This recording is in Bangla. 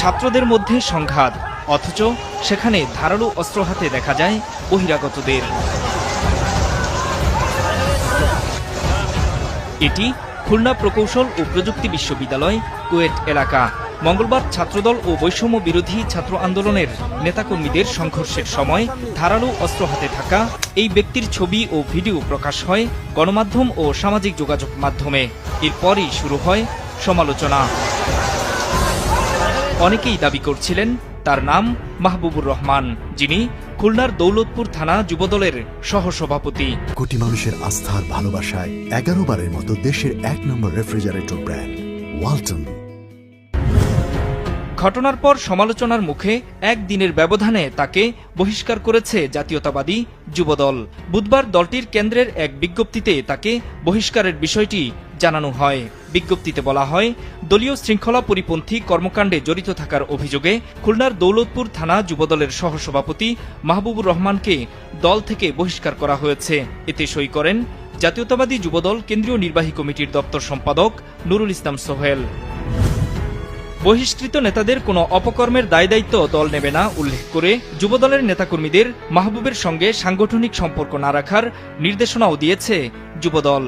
ছাত্রদের মধ্যে সংঘাত, অথচ সেখানে ধারালো অস্ত্র হাতে দেখা যায় বহিরাগতদের। এটি খুলনা প্রকৌশল ও প্রযুক্তি বিশ্ববিদ্যালয় কুয়েট এলাকা। মঙ্গলবার ছাত্রদল ও বৈষম্য বিরোধী ছাত্র আন্দোলনের নেতাকর্মীদের সংঘর্ষের সময় ধারালো অস্ত্র হাতে থাকা এই ব্যক্তির ছবি ও ভিডিও প্রকাশ হয় গণমাধ্যম ও সামাজিক যোগাযোগ মাধ্যমে। এরপরই শুরু হয় সমালোচনা। অনেকেই দাবি করছিলেন তার নাম মাহবুবুর রহমান যিনি খুলনার দৌলতপুর থানা যুবদলের সহসভাপতি। কোটি মানুষের আস্থার ভালোবাসায় এগারো বারের মতো দেশের এক নম্বর রেফ্রিজারেটর ব্র্যান্ড ওয়ালটন। ঘটনার পর সমালোচনার মুখে একদিনের ব্যবধানে তাকে বহিষ্কার করেছে জাতীয়তাবাদী যুবদল। বুধবার দলটির কেন্দ্রের এক বিজ্ঞপ্তিতে তাকে বহিষ্কারের বিষয়টি জানানো হয়। বিজ্ঞপ্তিতে বলা হয়, দলীয় শৃঙ্খলা পরিপন্থী কর্মকাণ্ডে জড়িত থাকার অভিযোগে খুলনার দৌলতপুর থানা যুবদলের সহসভাপতি মাহবুবুর রহমানকে দল থেকে বহিষ্কার করা হয়েছে। এতে সই করেন জাতীয়তাবাদী যুবদল কেন্দ্রীয় নির্বাহী কমিটির দপ্তর সম্পাদক নুরুল ইসলাম সোহেল। বহিষ্কৃত নেতাদের কোনো অপকর্মের দায় দায়িত্ব দল নেবে না উল্লেখ করে যুবদলের নেতাকর্মীদের মাহবুবের সঙ্গে সাংগঠনিক সম্পর্ক না রাখার নির্দেশনাও দিয়েছে যুবদল।